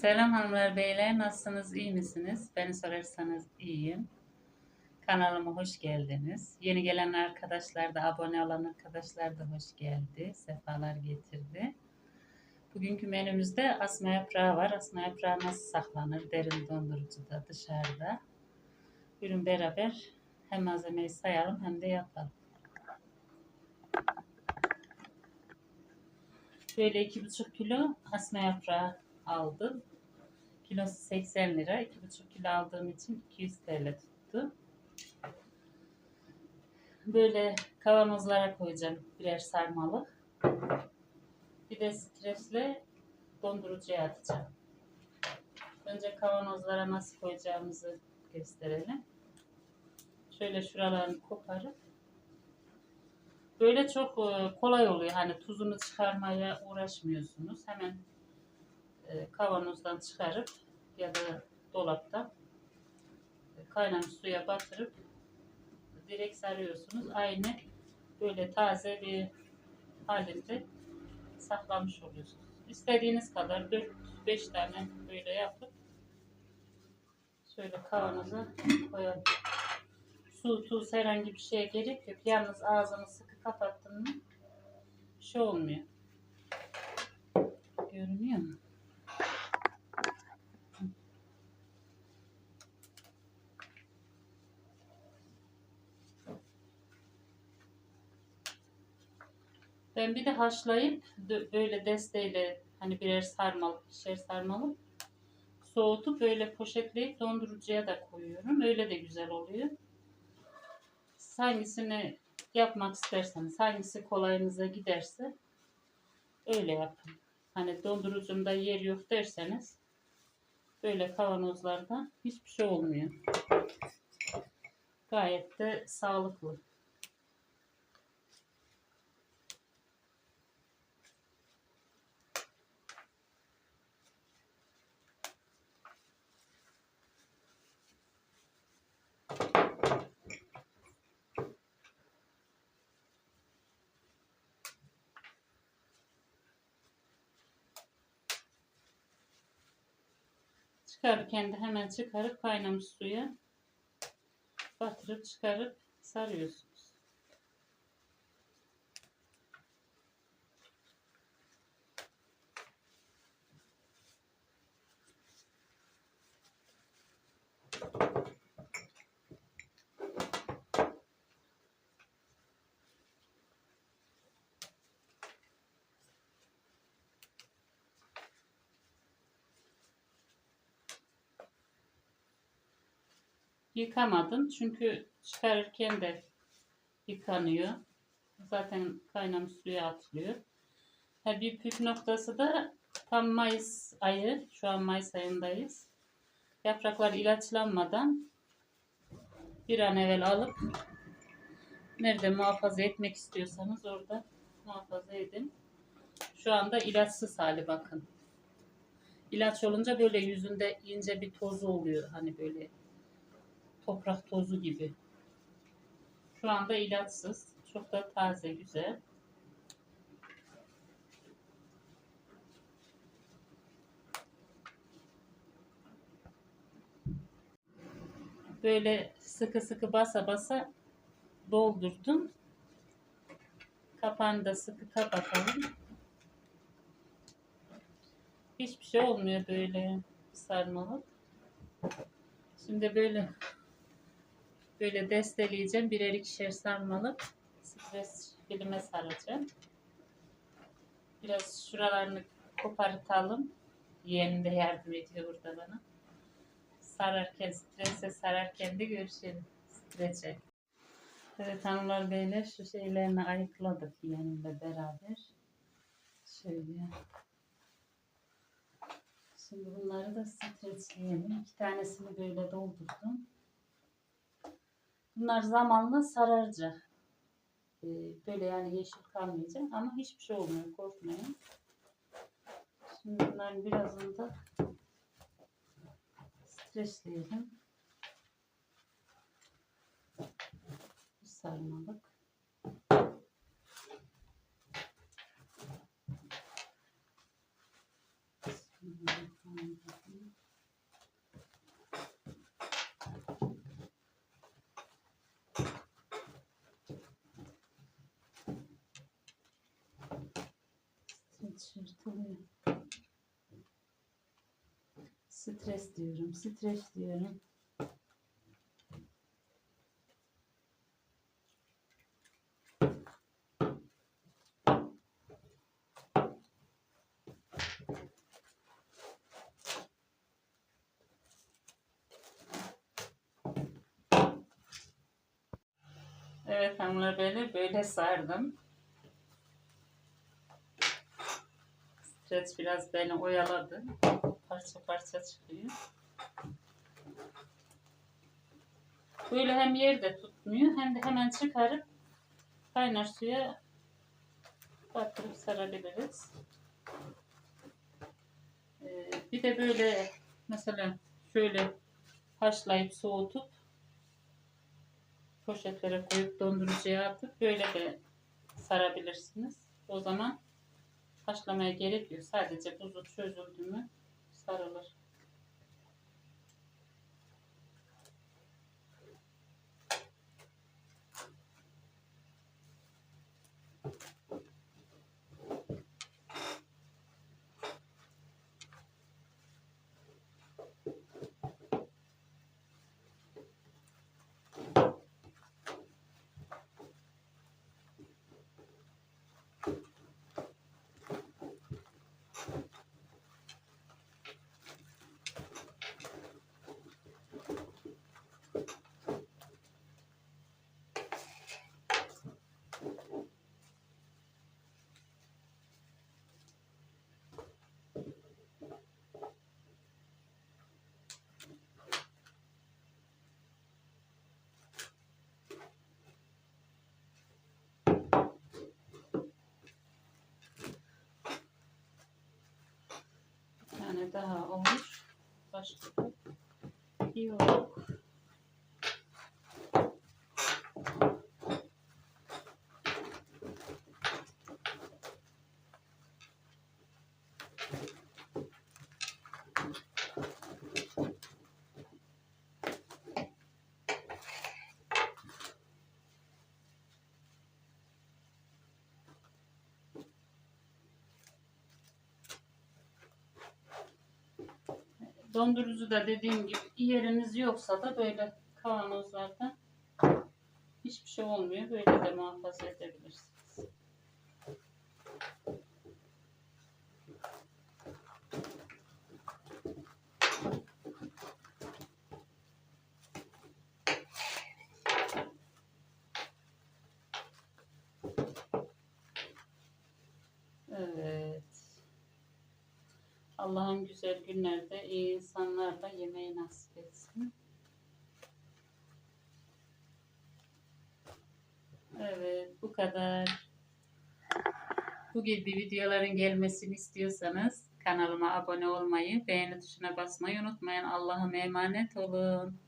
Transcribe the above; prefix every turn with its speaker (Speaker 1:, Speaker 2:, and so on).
Speaker 1: Selam hanımlar beyler nasılsınız iyi misiniz? Beni sorarsanız iyiyim. Kanalıma hoş geldiniz. Yeni gelen arkadaşlar da abone olan arkadaşlar da hoş geldi. Sefalar getirdi. Bugünkü menümüzde asma yaprağı var. Asma yaprağı nasıl saklanır? Derin dondurucuda dışarıda. Bugün beraber hem malzemeyi sayalım hem de yapalım. Şöyle 2,5 kilo asma yaprağı aldım. Kilosu 80 lira. 2,5 kilo aldığım için 200 TL tuttu. Böyle kavanozlara koyacağım birer sarmalık. Bir de stresle dondurucuya atacağım. Önce kavanozlara nasıl koyacağımızı gösterelim. Şöyle şuralarını koparıp Böyle çok e, kolay oluyor. Hani tuzunu çıkarmaya uğraşmıyorsunuz. Hemen e, kavanozdan çıkarıp ya da dolapta kaynamış suya batırıp direkt sarıyorsunuz. Aynı böyle taze bir halinde saklamış oluyorsunuz. İstediğiniz kadar 4-5 tane böyle yapıp şöyle kavanoza koyalım. Su, tuz herhangi bir şeye gerek yok. Yalnız ağzını sıkı kapattın mı şey olmuyor. Görünüyor mu? Ben bir de haşlayıp böyle desteğiyle hani birer sarmalık, ikişer sarmalık soğutup böyle poşetleyip dondurucuya da koyuyorum. Öyle de güzel oluyor. Hangisini yapmak isterseniz, hangisi kolayınıza giderse öyle yapın. Hani dondurucumda yer yok derseniz böyle kavanozlarda hiçbir şey olmuyor. Gayet de sağlıklı. Çıkarırken de hemen çıkarıp kaynamış suya batırıp çıkarıp sarıyorsunuz. Yıkamadım çünkü çıkarırken de yıkanıyor. Zaten kaynamış suya atılıyor. Ha, bir püf noktası da tam Mayıs ayı, şu an Mayıs ayındayız. Yapraklar ilaçlanmadan bir an evvel alıp nerede muhafaza etmek istiyorsanız orada muhafaza edin. Şu anda ilaçsız hali bakın. İlaç olunca böyle yüzünde ince bir tozu oluyor. Hani böyle toprak tozu gibi. Şu anda ilaçsız. Çok da taze, güzel. Böyle sıkı sıkı basa basa doldurdum. Kapağını da sıkı kapatalım. Hiçbir şey olmuyor böyle sarmalık. Şimdi böyle Böyle desteleyeceğim. Birer ikişer sarmalık stres filme saracağım. Biraz şuralarını kopartalım. Yeğenim de yardım ediyor burada bana. Sararken, strese sararken de görüşelim. Strese. Evet hanımlar beyler şu şeylerini ayıkladık yeğenimle beraber. Şöyle. Şimdi bunları da streçleyelim. İki tanesini böyle doldurdum. Bunlar zamanla sararacak. Ee, böyle yani yeşil kalmayacak ama hiçbir şey olmuyor korkmayın. Şimdi bunların birazını da streçleyelim. Bir sarmalık. Yırtılıyor. Stres diyorum, stres diyorum. Evet hanımlar böyle böyle sardım. Stres biraz beni oyaladı. Parça parça çıkıyor. Böyle hem yerde tutmuyor hem de hemen çıkarıp kaynar suya batırıp sarabiliriz. Ee, bir de böyle mesela şöyle haşlayıp soğutup poşetlere koyup dondurucuya atıp böyle de sarabilirsiniz. O zaman haşlamaya gerek yok. Sadece buzu çözüldü mü sarılır. Bir tane daha olur. Başka da yok. Dondurucu da dediğim gibi yeriniz yoksa da böyle kavanozlarda hiçbir şey olmuyor. Böyle de muhafaza edebilirsiniz. Evet. Allah'ın güzel günlerde iyi insanlarla yemeği nasip etsin. Evet, bu kadar. Bu gibi videoların gelmesini istiyorsanız kanalıma abone olmayı, beğeni tuşuna basmayı unutmayın. Allah'a emanet olun.